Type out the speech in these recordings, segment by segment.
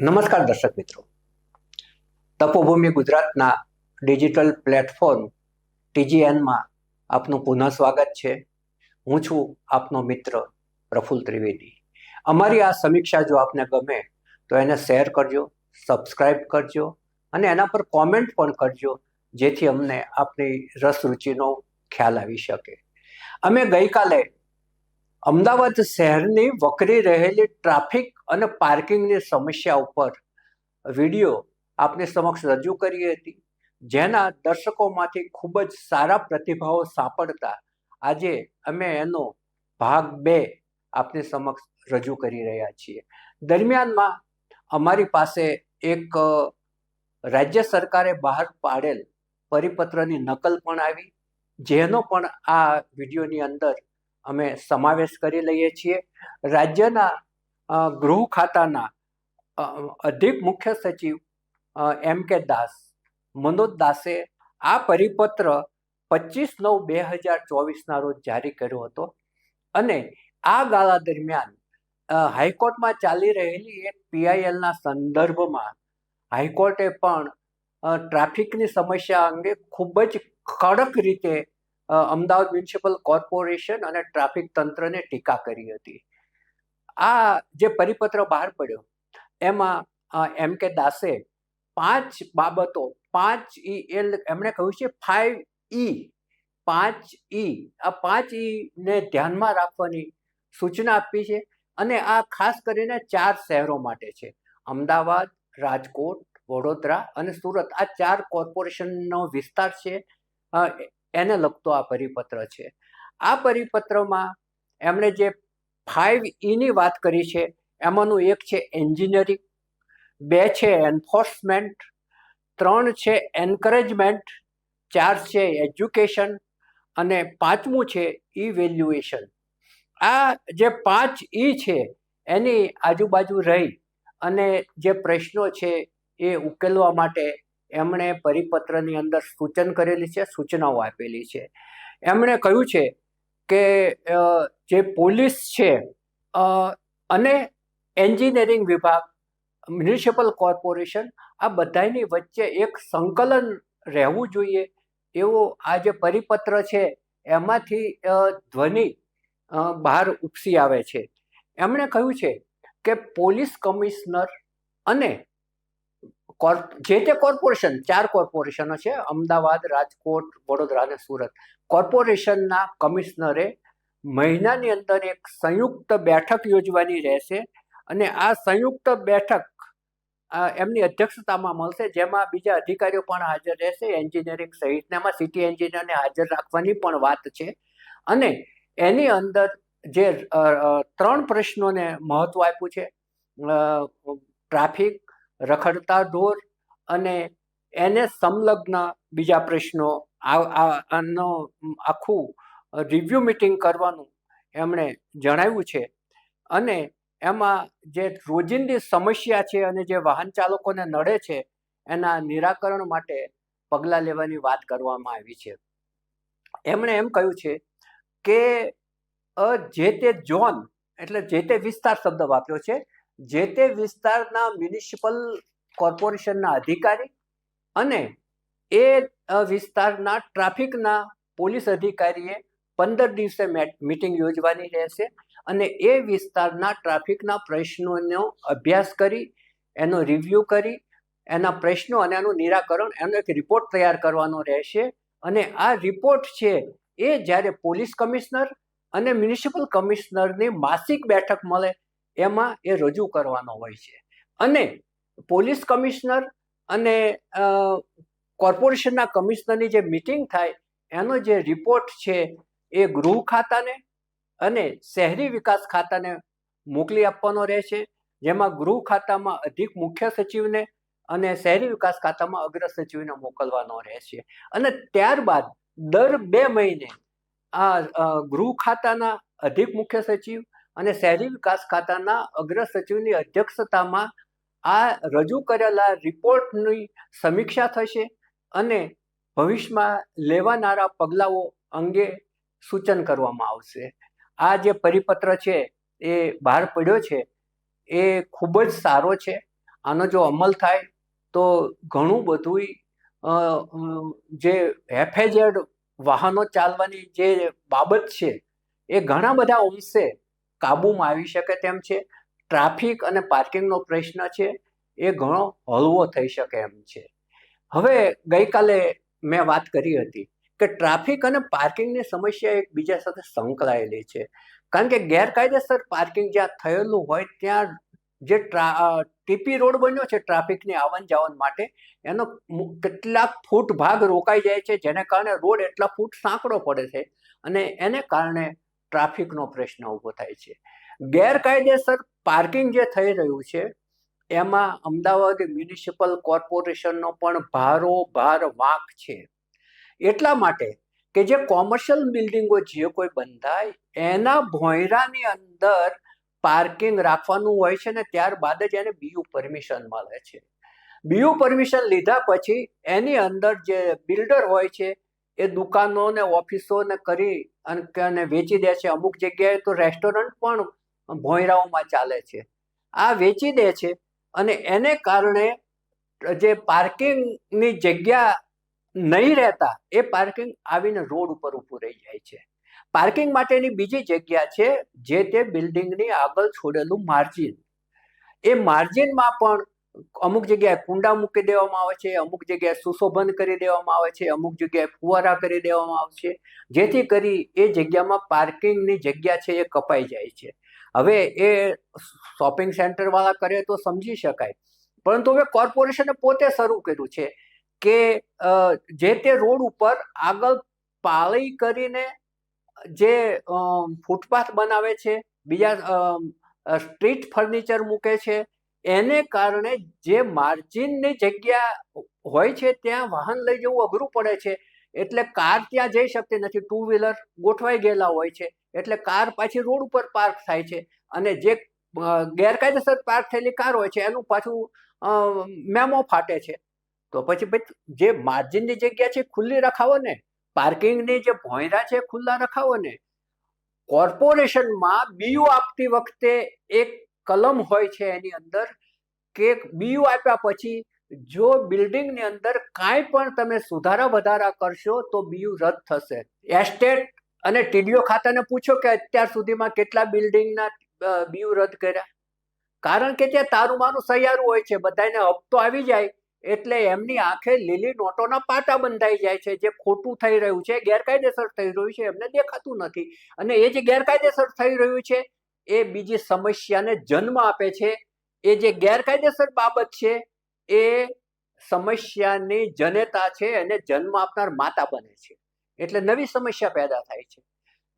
નમસ્કાર દર્શક મિત્રો. તપોભૂમિ ગુજરાતના ડિજિટલ પ્લેટફોર્મ ટીજીએનમાં આપનું પુનઃ સ્વાગત છે. હું છું આપનો મિત્ર પ્રફુલ ત્રિવેદી. અમારી આ સમીક્ષા જો આપને ગમે તો એને શેર કરજો સબસ્ક્રાઈબ કરજો અને એના પર કોમેન્ટ પણ કરજો, જેથી અમને આપની રસ રુચિનો ખ્યાલ આવી શકે. અમે ગઈકાલે અમદાવાદ શહેરની વકરી રહેલી ટ્રાફિક અને પાર્કિંગની સમસ્યા ઉપર વીડિયો આપની સમક્ષ રજૂ કરી હતી. જેના દર્શકોમાંથી ખૂબ જ સારા પ્રતિભાવો સાંપડતા આજે અમે એનો ભાગ બે આપની સમક્ષ રજૂ કરી રહ્યા છીએ. દરમિયાનમાં અમારી પાસે એક રાજ્ય સરકારે બહાર પાડેલ પરિપત્રની નકલ પણ આવી, જેનો પણ આ વિડીયોની અંદર અમે સમાવેશ કરી લઈએ છીએ. રાજ્યના ગૃહ ખાતાના અધિક મુખ્ય સચિવ એમ કે દાસ, મનોજ દાસે આ પરિપત્ર પચીસ નવ બે હજાર ચોવીસના રોજ જારી કર્યો હતો અને આ ગાળા દરમિયાન હાઈકોર્ટમાં ચાલી રહેલી એક પીઆઈએલના સંદર્ભમાં હાઈકોર્ટે પણ ટ્રાફિકની સમસ્યા અંગે ખૂબ જ કડક રીતે અમદાવાદ મ્યુનિસિપલ કોર્પોરેશન અને ટ્રાફિક તંત્રને ટીકા કરી હતી. આ જે પરિપત્ર બહાર પડ્યો, એમાં એમ કે દાસે પાંચ બાબતો, પાંચ ઈ, એ એમણે કહ્યું છે ફાઈવ ઈ પાંચ ઈ આ પાંચ ઈ ને ધ્યાનમાં રાખવાની સૂચના આપી છે અને આ ખાસ કરીને ચાર શહેરો માટે છે. અમદાવાદ, રાજકોટ, વડોદરા અને સુરત, આ ચાર કોર્પોરેશનનો વિસ્તાર છે એને લગતો આ પરિપત્ર છે. આ પરિપત્રમાં એમણે જે ફાઇવ ઈની વાત કરી છે, એમાંનું એક છે એન્જિનિયરિંગ, બે છે એન્ફોર્સમેન્ટ, ત્રણ છે એન્કરેજમેન્ટ, ચાર છે એજ્યુકેશન અને પાંચમું છે ઇવેલ્યુએશન આ જે પાંચ ઈ છે એની આજુબાજુ રહી અને જે પ્રશ્નો છે એ ઉકેલવા માટે એમણે પરિપત્રની અંદર સૂચન કરેલી છે, સૂચનાઓ આપેલી છે. એમણે કહ્યું છે કે જે પોલીસ છે અને એન્જિનિયરિંગ વિભાગ, મ્યુનિસિપલ કોર્પોરેશન, આ બધાની વચ્ચે એક સંકલન રહેવું જોઈએ. એવો આ જે પરિપત્ર છે, એમાંથી ધ્વનિ બહાર ઉપસી આવે છે. એમણે કહ્યું છે કે પોલીસ કમિશનર અને કોર્પ જે તે કોર્પોરેશન, ચાર કોર્પોરેશનો છે, અમદાવાદ, રાજકોટ, વડોદરા અને સુરત. કોર્પોરેશનના કમિશનરે મહિનાની અંદર એક સંયુક્ત બેઠક યોજવાની રહેશે અને આ સંયુક્ત બેઠક એમની અધ્યક્ષતામાં મળશે, જેમાં બીજા અધિકારીઓ પણ હાજર રહેશે, એન્જિનિયરિંગ સહિતને એમાં સિટી એન્જિનિયરને હાજર રાખવાની પણ વાત છે. અને એની અંદર જે ત્રણ પ્રશ્નોને મહત્વ આપ્યું છે. ટ્રાફિક રખડતા ઢોર અને એને સંલગ્ન બીજા પ્રશ્નો આનો આખું રિવ્યુ મિટિંગ કરવાનું એમણે જણાવ્યું છે. અને એમાં જે રોજિંદી સમસ્યા છે અને જે વાહન ચાલકોને નડે છે, એના નિરાકરણ માટે પગલાં લેવાની વાત કરવામાં આવી છે. એમણે એમ કહ્યું છે કે જે તે ઝોન, એટલે જે તે વિસ્તાર શબ્દ વાપર્યો છે જે તે વિસ્તારના મ્યુનિસિપલ કોર્પોરેશનના અધિકારી અને એ વિસ્તારના ટ્રાફિકના પોલીસ અધિકારીએ પંદર દિવસે મિટિંગ યોજવાની રહેશે અને એ વિસ્તારના ટ્રાફિકના પ્રશ્નોનો અભ્યાસ કરી, એનો રિવ્યૂ કરી, એના પ્રશ્નો અને એનું નિરાકરણ, એનો એક રિપોર્ટ તૈયાર કરવાનો રહેશે અને આ રિપોર્ટ છે એ જ્યારે પોલીસ કમિશનર અને મ્યુનિસિપલ કમિશનરની માસિક બેઠક મળે એમાં એ રજૂ કરવાનો હોય છે. અને પોલીસ કમિશનર અને કોર્પોરેશનના કમિશનરની જે મિટિંગ થાય, એનો જે રિપોર્ટ છે એ ગૃહ ખાતાને અને શહેરી વિકાસ ખાતાને મોકલી આપવાનો રહેશે, જેમાં ગૃહ ખાતામાં અધિક મુખ્ય સચિવને અને શહેરી વિકાસ ખાતામાં અગ્ર સચિવને મોકલવાનો રહેશે. અને ત્યારબાદ દર બે મહિને આ ગૃહ ખાતાના અધિક મુખ્ય સચિવ અને શહેરી વિકાસ ખાતાના અગ્ર સચિવની અધ્યક્ષતામાં આ રજૂ કરેલા રિપોર્ટની સમીક્ષા થશે અને ભવિષ્યમાં લેવાનારા પગલાઓ અંગે સૂચન કરવામાં આવશે. આ જે પરિપત્ર છે, એ બહાર પડ્યો છે, એ ખૂબ જ સારો છે. આનો જો અમલ થાય તો ઘણું બધું જે હેફેજેડ વાહનો ચાલવાની જે બાબત છે, એ ઘણા બધા અંશે કાબૂમાં આવી શકે તેમ છે. ટ્રાફિક અને પાર્કિંગનો પ્રશ્ન છે, એ ઘણો હળવો થઈ શકે એમ છે. હવે ગઈકાલે મેં વાત કરી હતી કે ટ્રાફિક અને પાર્કિંગની સમસ્યા એકબીજા સાથે સંકળાયેલી છે. કારણ કે ગેરકાયદેસર પાર્કિંગ જ્યાં થયેલું હોય ત્યાં જે ટ્રા ટીપી રોડ બન્યો છે ટ્રાફિકની આવન જાવન માટે, એનો કેટલાક ફૂટ ભાગ રોકાઈ જાય છે, જેને કારણે રોડ એટલા ફૂટ સાંકડો પડે છે અને એને કારણે ટ્રાફિકનો પ્રશ્ન ઊભો થાય છે. ગેરકાયદેસર પાર્કિંગ જે થઈ રહ્યું છે, એમાં અમદાવાદ મ્યુનિસિપલ કોર્પોરેશનનો પણ ભારો ભાર વાંક છે. એટલા માટે કે જે કોમર્શિયલ બિલ્ડિંગો જે કોઈ બંધાય, એના ભોંયરાની અંદર પાર્કિંગ રાખવાનું હોય છે ને ત્યારબાદ જ એને બીયુ પરમિશન મળે છે. બીયુ પરમિશન લીધા પછી એની અંદર જે બિલ્ડર હોય છે, એ દુકાનો ને ઓફિસો ને કરી અને વેચી દે છે. અમુક જગ્યાએ તો રેસ્ટોરન્ટ પણ ભોંયરાઓમાં ચાલે છે. આ વેચી દે છે અને એને કારણે જે પાર્કિંગની જગ્યા નહીં રહેતા, એ પાર્કિંગ આવીને રોડ ઉપર ઊભું રહી જાય છે. પાર્કિંગ માટેની બીજી જગ્યા છે જે તે બિલ્ડિંગની આગળ છોડેલું માર્જિન એ માર્જિનમાં પણ અમુક જગ્યાએ કુંડા મૂકી દેવામાં આવે છે, અમુક જગ્યાએ સુશોભન કરી દેવામાં આવે છે, અમુક જગ્યાએ ફુવારા કરી દેવામાં આવે છે. જેથી કરી એ જગ્યામાં પાર્કિંગની જગ્યા છે એ કપાઈ જાય છે. હવે એ શોપિંગ સેન્ટરવાળા કરે તો સમજી શકાય. પરંતુ હવે કોર્પોરેશને પોતે શરૂ કર્યું છે કે જે તે રોડ ઉપર આગળ પાળી કરીને જે ફૂટપાથ બનાવે છે, બીજા સ્ટ્રીટ ફર્નિચર મૂકે છે એને કારણે જે માર્જિનની જગ્યા હોય છે, ત્યાં વાહન લઈ જવું અઘરું પડે છે. એટલે કાર ત્યાં જઈ શકતી નથી. ટુ વ્હીલર ગોઠવાઈ ગયેલા હોય છે. એટલે કાર પાછી રોડ ઉપર પાર્ક થાય છે. અને જે ગેરકાયદેસર પાર્ક થયેલી કાર હોય છે, એનું પાછું મેમો ફાટે છે. તો પછી ભાઈ, જે માર્જિનની જગ્યા છે, ખુલ્લી રખાવો ને. પાર્કિંગની જે ભોંયરા છે, ખુલ્લા રખાવો ને. કોર્પોરેશનમાં બીયુ આપતી વખતે એક કલમ હોય છે એની અંદર કે બીયુ આપ્યા પછી જો બિલ્ડિંગની અંદર કાંઈ પણ તમે સુધારા વધારા કરશો તો બીયુ રદ થશે. એસ્ટેટ અને ટીડીઓ ખાતાને પૂછો કે અત્યાર સુધીમાં કેટલા બિલ્ડિંગના બીયુ રદ કર્યા? કારણ કે ત્યાં તારું મારું સૈયારું હોય છે બધાને હપ્તો આવી જાય, એટલે એમની આંખે લીલી નોટોના પાટા બંધાઈ જાય છે, જે ખોટું થઈ રહ્યું છે, ગેરકાયદેસર થઈ રહ્યું છે, એમને દેખાતું નથી. અને એ જે ગેરકાયદેસર થઈ રહ્યું છે એ બીજી સમસ્યાને જન્મ આપે છે. એ જે ગેરકાયદેસર બાબત છે, એ સમસ્યાની જનેતા છે અને જન્મ આપનાર માતા બને છે. એટલે નવી સમસ્યા પેદા થાય છે.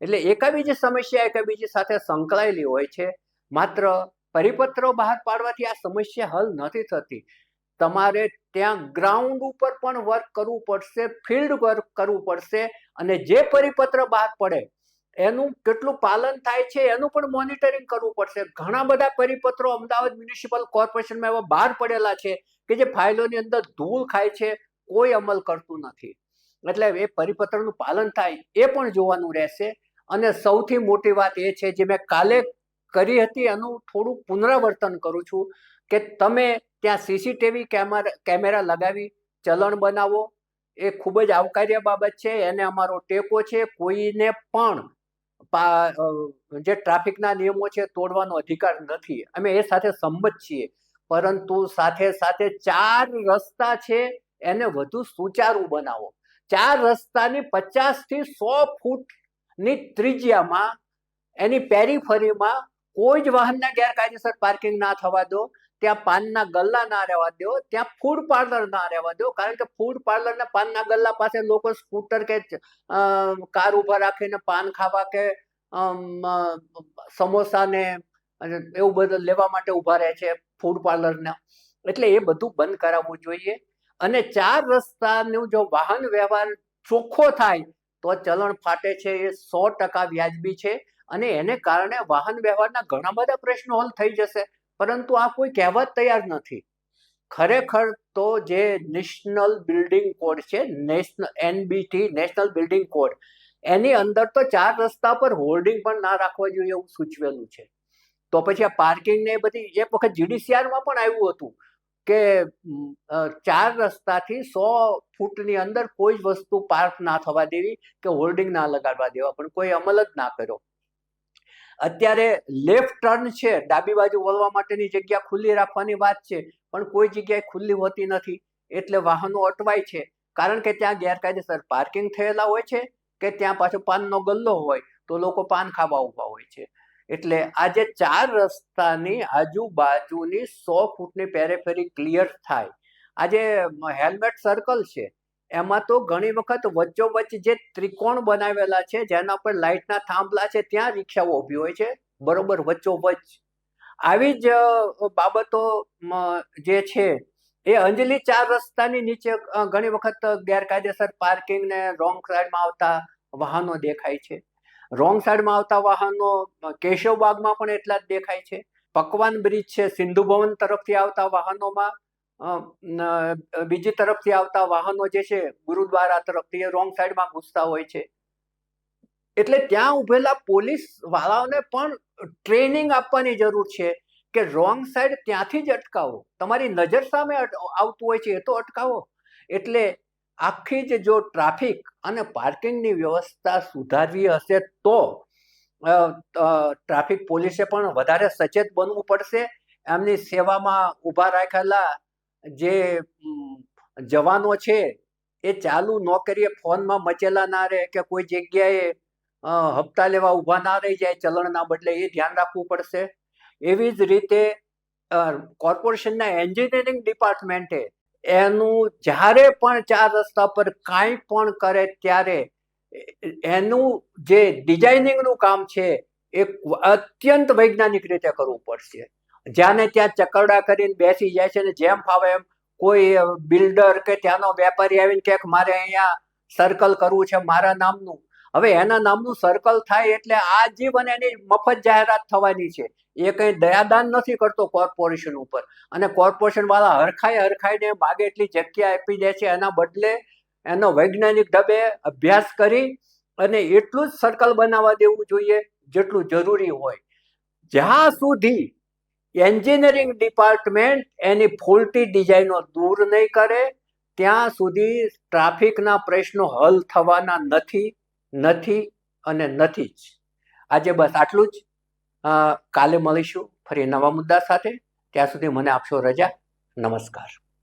એટલે એકાબીજી સમસ્યા એકાબીજી સાથે સંકળાયેલી હોય છે. માત્ર પરિપત્રો બહાર પાડવાથી આ સમસ્યા હલ નથી થતી. તમારે ત્યાં ગ્રાઉન્ડ ઉપર પણ વર્ક કરવું પડશે ફિલ્ડ વર્ક કરવું પડશે અને જે પરિપત્ર બહાર પડે એનું કેટલું પાલન થાય છે, એનું પણ મોનિટરિંગ કરવું પડશે. ઘણા બધા પરિપત્રો અમદાવાદ મ્યુનિસિપલ કોર્પોરેશનમાં એવા બહાર પડેલા છે કે જે ફાઇલોની અંદર ધૂળ ખાય છે, કોઈ અમલ કરતું નથી. એટલે એ પરિપત્રનું પાલન થાય એ પણ જોવાનું રહેશે. અને સૌથી મોટી વાત એ છે જે મેં કાલે કરી હતી, એનું થોડું પુનરાવર્તન કરું છું કે તમે ત્યાં સીસીટીવી કેમેરા કેમેરા લગાવી, ચલણ બનાવો. એ ખૂબ જ આવકાર્ય બાબત છે, એને અમારો ટેકો છે. કોઈને પણ જે ટ્રાફિકના નિયમો છે તોડવાનો અધિકાર નથી. અમે એ સાથે સંમત છીએ. પરંતુ સાથે સાથે ચાર રસ્તા છે એને વધુ સુચારું બનાવો. ચાર રસ્તાની પચાસથી સો ફૂટની ત્રિજ્યામાં એની પેરીફરીમાં કોઈ જ વાહનના ગેરકાયદેસર પાર્કિંગ ના થવા દો. ત્યાં પાનના ગલ્લા ના રહેવા દો, ત્યાં ફૂડ પાર્લર ના રહેવા દો, કારણ કે ફૂડ પાર્લર ને પાનના ગલ્લા પાસે લોકો સ્કૂટર કે કાર ઊભા રાખીને પાન ખાવા કે સમોસા ને એવું બધું લેવા માટે ઊભા રહે છે ફૂડ પાર્લર ને. એટલે એ બધું બંધ કરાવવું જોઈએ. અને ચાર રસ્તાનું જો વાહન વ્યવહાર ચોખ્ખો થાય, તો ચલણ ફાટે છે, એ સો ટકા વ્યાજબી છે. અને એને કારણે વાહન વ્યવહારના ઘણા બધા પ્રશ્નો હલ થઈ જશે. પરંતુ આ કોઈ કહેવત તૈયાર નથી. ખરેખર તો જે નેશનલ બિલ્ડિંગ કોડ છે, national NBT, national building code, એની અંદર તો ચાર રસ્તા પર હોર્ડિંગ પણ ના રાખવા જોઈએ એવું સૂચવેલું છે. તો પછી આ પાર્કિંગ ને એ બધી એક વખત જીડીસીઆરમાં પણ આવ્યું હતું કે ચાર રસ્તાથી સો ફૂટની અંદર કોઈ જ વસ્તુ પાર્ક ના થવા દેવી કે હોર્ડિંગ ના લગાડવા દેવા, પણ કોઈ અમલ જ ના કર્યો. અત્યારે લેફ્ટ ટર્ન છે, ડાબી બાજુ વળવા માટેની જગ્યા ખુલ્લી રાખવાની વાત છે, પણ કોઈ જગ્યાએ ખુલ્લી હોતી નથી, એટલે વાહનો અટવાય છે, કારણ કે ત્યાં ગેરકાયદેસર પાર્કિંગ થયેલા હોય છે, કે ત્યાં પાછો પાનનો ગલ્લો હોય, તો લોકો પાન ખાવા ઊભા હોય છે. એટલે આજે ચાર રસ્તાની આજુબાજુની સો ફૂટની પેરેફેરી ક્લિયર થાય. આજે હેલ્મેટ સર્કલ છે એમાં તો ઘણી વખત વચ્ચોવચ્ચ જે ત્રિકોણ બનાવેલા છે, જેના પર લાઇટના થાંભલા છે, ત્યાં રિક્ષાઓ ઊભી હોય છે. બરોબર, વચ્ચોવચ્ચ. આવી જ બાબતો જે છે, એ અંજલિ ચાર રસ્તાની નીચે ઘણી વખત ગેરકાયદેસર પાર્કિંગ ને રોંગ સાઈડમાં આવતા વાહનો દેખાય છે. રોંગ સાઈડમાં આવતા વાહનો કેશવબાગમાં પણ એટલા જ દેખાય છે. પકવાન બ્રિજ છે, સિંધુ ભવન તરફથી આવતા વાહનોમાં બીજી તરફથી આવતા વાહનો જે છે, ગુરુદ્વારા તરફથી રોંગ સાઈડમાં ઘૂસતા હોય છે. એટલે ત્યાં ઉભેલા પોલીસ વાળાઓને પણ ટ્રેનિંગ આપવાની જરૂર છે કે રોંગ સાઈડ ત્યાંથી જ અટકાવો. તમારી નજર સામે આવતું હોય છે એ તો અટકાવો. એટલે આખી જ જો ટ્રાફિક અને પાર્કિંગની વ્યવસ્થા સુધારવી હશે તો ટ્રાફિક પોલીસે પણ વધારે સચેત બનવું પડશે. એમની સેવામાં ઊભા રાખેલા જે જવાનો છે, એ ચાલુ નોકરીએ ફોનમાં મચેલા ના રહે કે કોઈ જગ્યાએ હપ્તા લેવા ઊભા ના રહી જાય ચલણના બદલે, એ ધ્યાન રાખવું પડશે. એવી જ રીતે કોર્પોરેશનના એન્જિનિયરિંગ ડિપાર્ટમેન્ટે એનું જ્યારે પણ ચાર રસ્તા પર કાંઈ પણ કરે ત્યારે, એનું જે ડિઝાઇનિંગનું કામ છે, એ અત્યંત વૈજ્ઞાનિક રીતે કરવું પડશે. જ્યાં ને ત્યાં ચકરડા કરીને બેસી જાય છે ને જેમ ફાવે એમ કોઈ બિલ્ડર કે ત્યાંનો વેપારી આવીને કે મારે અહીંયા સર્કલ કરવું છે મારા નામનું. હવે એના નામનું સર્કલ થાય એટલે આજીવન એની મફત જાહેરાત થવાની છે. એ કંઈ દયાદાન નથી કરતો કોર્પોરેશન ઉપર. અને કોર્પોરેશન વાળા હરખાઈ હરખાઈને માગે એટલી જગ્યા આપી દે છે. એના બદલે એનો વૈજ્ઞાનિક ઢબે અભ્યાસ કરી અને એટલું જ સર્કલ બનાવવા દેવું જોઈએ જેટલું જરૂરી હોય. જ્યાં સુધી એન્જિનિયરિંગ ડિપાર્ટમેન્ટ એની ફોલ્ટી ડિઝાઇનો દૂર નહીં કરે, ત્યાં સુધી ટ્રાફિકના પ્રશ્નો હલ થવાના નથી નથી અને નથી જ. આજે બસ આટલું જ. કાલે મળીશું ફરી નવા મુદ્દા સાથે. ત્યાં સુધી મને આપશો રજા. નમસ્કાર.